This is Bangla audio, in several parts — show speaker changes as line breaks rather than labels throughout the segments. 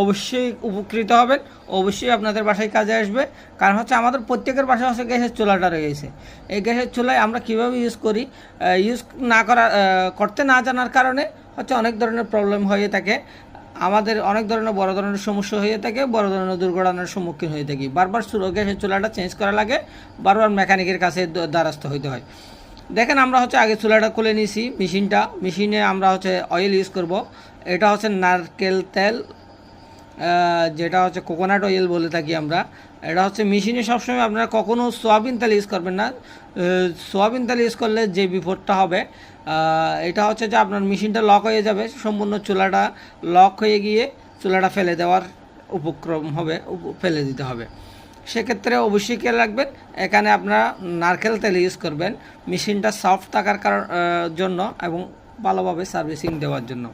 অবশ্যই উপকৃত হবেন, অবশ্যই আপনাদের বাসায় কাজে আসবে। কারণ হচ্ছে আমাদের প্রত্যেকের বাসায় হচ্ছে গ্যাসের চুলাটা রয়েছে। এই গ্যাসের চুলায় আমরা কীভাবে ইউজ করি ইউজ না করা করতে না জানার কারণে হচ্ছে অনেক ধরনের প্রবলেম হয়ে থাকে। আমাদের অনেক ধরনের বড় ধরনের সমস্যা হয়ে থাকে, বড় ধরনের দুর্ঘটনার সম্মুখীন হয়ে থাকি। বারবার গ্যাসের চুলাটা চেঞ্জ করা লাগে, বারবার মেকানিকের কাছে দ্বারস্থ হইতে হয়। দেখেন আমরা হচ্ছে আগে চুলাটা খুলে নিয়েছি মেশিনটা। মেশিনে আমরা হচ্ছে অয়েল ইউজ করব। এটা হচ্ছে নারকেল তেল যেটা হচ্ছে কোকোনাট অয়েল বলে থাকি আমরা। এটা হচ্ছে মেশিনে সবসময় আপনারা কখনও সোয়াবিন তেল ইউজ করবেন না। সোয়াবিন তেল ইউজ করলে যে বিপদটা হবে এটা হচ্ছে যে আপনার মেশিনটা লক হয়ে যাবে, সম্পূর্ণ চুলাটা লক হয়ে গিয়ে চুলাটা ফেলে দেওয়ার উপক্রম হবে ফেলে দিতে হবে। সেক্ষেত্রে অবশ্যই খেয়াল রাখবেন, এখানে আপনারা নারকেল তেল ইউজ করবেন মেশিনটা সফট থাকার কারণ জন্য এবং ভালোভাবে সার্ভিসিং দেওয়ার জন্য।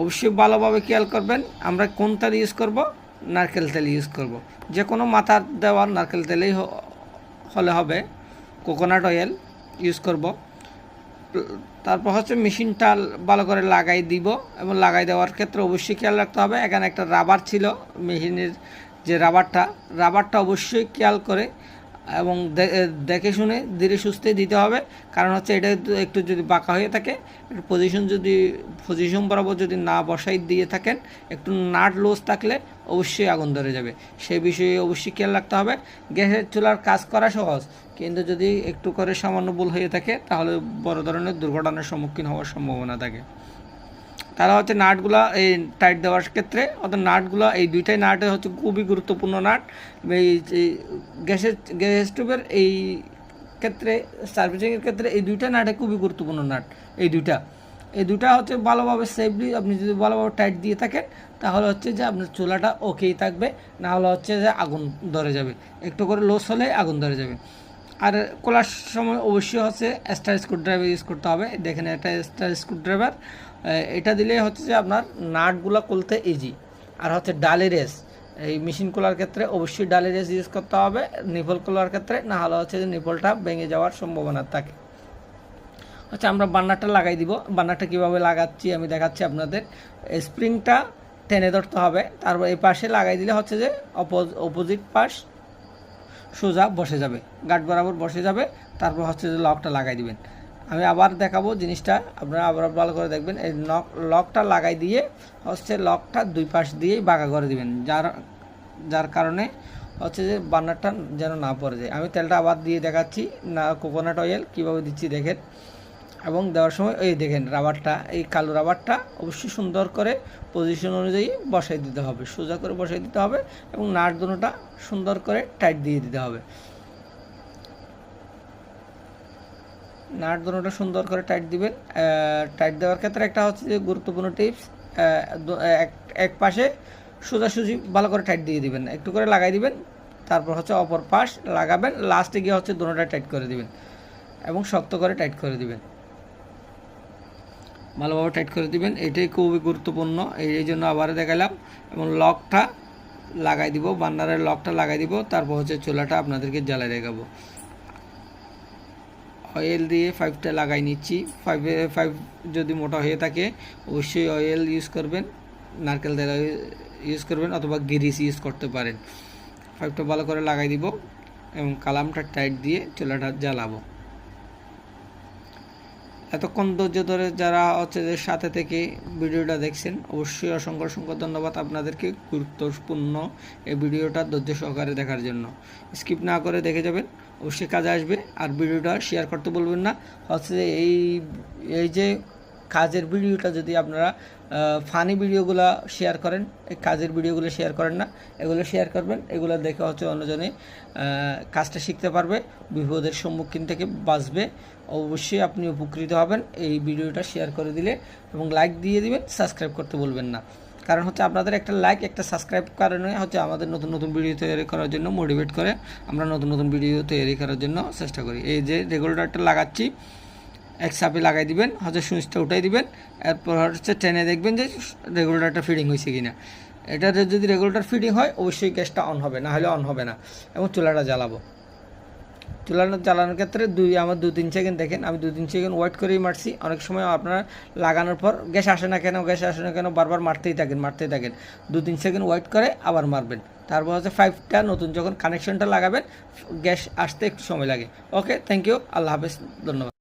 অবশ্যই ভালোভাবে খেয়াল করবেন। আমরা কোন তেল ইউজ করব? নারকেল তেল ইউজ করব। যে কোনো মাথার দেওয়ার নারকেল তেলেই হলে হবে। কোকোনাট অয়েল ইউজ করব। তারপর হচ্ছে মেশিনটা ভালো করে লাগাই দিব এবং লাগাই দেওয়ার ক্ষেত্রে অবশ্যই খেয়াল রাখতে হবে। এখানে একটা রাবার ছিল মেশিনের যে রাবারটা রাবারটা অবশ্যই খেয়াল করে এবং দেখে শুনে, ধীরে সুস্থে দিতে হবে। কারণ হচ্ছে এটা একটু যদি বাঁকা হয়ে থাকে পজিশন যদি পজিশন বরাবর যদি না বসাই দিয়ে থাকেন, একটু নাট লুজ থাকলে অবশ্যই আগুন ধরে যাবে। সেই বিষয়ে অবশ্যই খেয়াল রাখতে হবে। গ্যাসের চুলার কাজ করা সহজ, কিন্তু যদি একটু করে সামান্য ভুল হয়ে থাকে, তাহলে বড় ধরনের দুর্ঘটনার সম্মুখীন হওয়ার সম্ভাবনা থাকে। তারা হচ্ছে নাটগুলা এই টাইট দেওয়ার ক্ষেত্রে, অর্থাৎ নাটগুলা এই দুইটাই নাটে হচ্ছে খুবই গুরুত্বপূর্ণ নাট। এই গ্যাসের গ্যাস স্টোভের এই ক্ষেত্রে, সার্ভিসিংয়ের ক্ষেত্রে এই দুইটা নাটে খুবই গুরুত্বপূর্ণ নাট, এই দুইটা। এই দুটা হচ্ছে ভালোভাবে সেফলি আপনি যদি ভালোভাবে টাইট দিয়ে থাকেন, তাহলে হচ্ছে যে আপনার চুলাটা ওকেই থাকবে না হলে হচ্ছে যে আগুন ধরে যাবে। একটু করে লস হলে আগুন ধরে যাবে। আর খোলার সময় অবশ্যই হচ্ছে স্টার স্ক্রুড্রাইভার ইউজ করতে হবে। দেখেন এটা স্টার স্ক্রুড্রাইভার। এটা দিলে হচ্ছে যে আপনার নাটগুলো খুলতে ইজি আর হচ্ছে ডালি রেস এই মেশিন খোলার ক্ষেত্রে অবশ্যই ডালি রেস ইউজ করতে হবে। নিপল কোলার ক্ষেত্রে, না হলে হচ্ছে যে নিপলটা ভেঙে যাওয়ার সম্ভাবনা থাকে। আচ্ছা আমরা বান্নারটা লাগাই দিব। বান্নারটা কীভাবে লাগাচ্ছি আমি দেখাচ্ছি আপনাদের। স্প্রিংটা টেনে ধরতে হবে। তারপর এই পাশে লাগাই দিলে হচ্ছে যে অপোজিট পাশ সোজা বসে যাবে। গাঠ বরাবর বসে যাবে, তারপর হচ্ছে যে লকটা লাগাই দিবেন। আমি আবার দেখাবো জিনিসটা, আপনারা আবার ভালো করে দেখবেন। এই লক লকটা লাগাই দিয়ে হচ্ছে লকটা দুই পাশ দিয়েই বাঁকা করে দিবেন। যার যার কারণে হচ্ছে যে বার্নারটা যেন না পড়ে যায়। আমি তেলটা আবার দিয়ে দেখাচ্ছি, না কোকোনাট অয়েল কীভাবে দিচ্ছি দেখেন। এবং দেওয়ার সময় এই দেখেন রাবারটা, এই কালো রাবারটা অবশ্যই সুন্দর করে পজিশন অনুযায়ী বসাই দিতে হবে। সোজা করে বসাই দিতে হবে এবং নাট দুটোটা সুন্দর করে টাইট দিয়ে দিতে হবে। নাট দুটোটা সুন্দর করে টাইট দিবেন। টাইট দেওয়ার ক্ষেত্রে একটা হচ্ছে যে গুরুত্বপূর্ণ টিপস এক পাশে সোজাসুজি ভালো করে টাইট দিয়ে দিবেন। একটু করে লাগাই দিবেন, তারপর হচ্ছে অপর পাশ লাগাবেন লাস্টে গিয়ে হচ্ছে দুটোটা টাইট করে দিবেন এবং শক্ত করে টাইট করে দিবেন। ভালোভাবে টাইট করে দিবেন। এটাই খুবই গুরুত্বপূর্ণ। এই জন্য আবার দেখালাম এবং লকটা লাগাই দিব বান্নারের লকটা লাগাই দিব। তারপর হচ্ছে চুলাটা আপনাদেরকে জ্বালাই দেখাবো। অয়েল দিয়ে ফাইভটা লাগাই নিচ্ছি। ফাইভে ফাইভ যদি মোটা হয়ে থাকে, অবশ্যই অয়েল ইউজ করবেন। নারকেল তেল ইউজ করবেন অথবা গিরিস ইউজ করতে পারেন। ফাইভটা ভালো করে লাগাই দিব এবং কালামটা টাইট দিয়ে চুলাটা জ্বালাবো। এতক্ষণ ধৈর্য ধরে যারা হচ্ছে যে সাথে থেকে ভিডিওটা দেখছেন, অবশ্যই অসংখ্য অসংখ্য ধন্যবাদ আপনাদেরকে গুরুত্বপূর্ণ এই ভিডিওটা ধৈর্য সহকারে দেখার জন্য। স্কিপ না করে দেখে যাবেন, অবশ্যই কাজে আসবে। আর ভিডিওটা শেয়ার করতে বলবেন না। হচ্ছে এই এই যে কাজের ভিডিওটা যদি আপনারা ফানি ভিডিওগুলো শেয়ার করেন, এই কাজের ভিডিওগুলো শেয়ার করেন না, এগুলো শেয়ার করবেন, এগুলো দেখে হচ্ছে অন্যজনে কাজটা শিখতে পারবে, বিপদের সম্মুখীন থেকে বাঁচবে, অবশ্যই আপনি উপকৃত হবেন এই ভিডিওটা শেয়ার করে দিলে এবং লাইক দিয়ে দিবেন সাবস্ক্রাইব করতে বলবেন না। কারণ হচ্ছে আপনাদের একটা লাইক একটা সাবস্ক্রাইব কারণে হচ্ছে আমাদের নতুন নতুন ভিডিও তৈরি করার জন্য মোটিভেট করে আমরা নতুন নতুন ভিডিও তৈরি করার জন্য চেষ্টা করি। এই যে রেগুলেটরটা লাগাচ্ছি এক চাপে লাগাই দিবেন হচ্ছে সুইচটা উঠাই দিবেন, এরপর হচ্ছে ট্রেনে দেখবেন যে রেগুলেটরটা ফিটিং হয়েছে কি না এটাতে যদি রেগুলেটর ফিটিং হয়, অবশ্যই গ্যাসটা অন হবে, না হলে অন হবে না, এবং চুলাটা জ্বালাবো। চুলা চালানোর ক্ষেত্রে দুই, আমার দু, তিন সেকেন্ড দেখেন, আমি দু, তিন সেকেন্ড ওয়েট করেই মারছি। অনেক সময় আপনারা লাগানোর পর গ্যাস আসে না কেন, গ্যাস আসে না কেন, বারবার মারতেই থাকেন মারতেই থাকেন। দু, তিন সেকেন্ড ওয়েট করে আবার মারবেন। তারপর হচ্ছে ফাইভটা নতুন যখন কানেকশনটা লাগাবেন, গ্যাস আসতে একটু সময় লাগে। ওকে থ্যাংক ইউ আল্লাহ হাফেজ, ধন্যবাদ।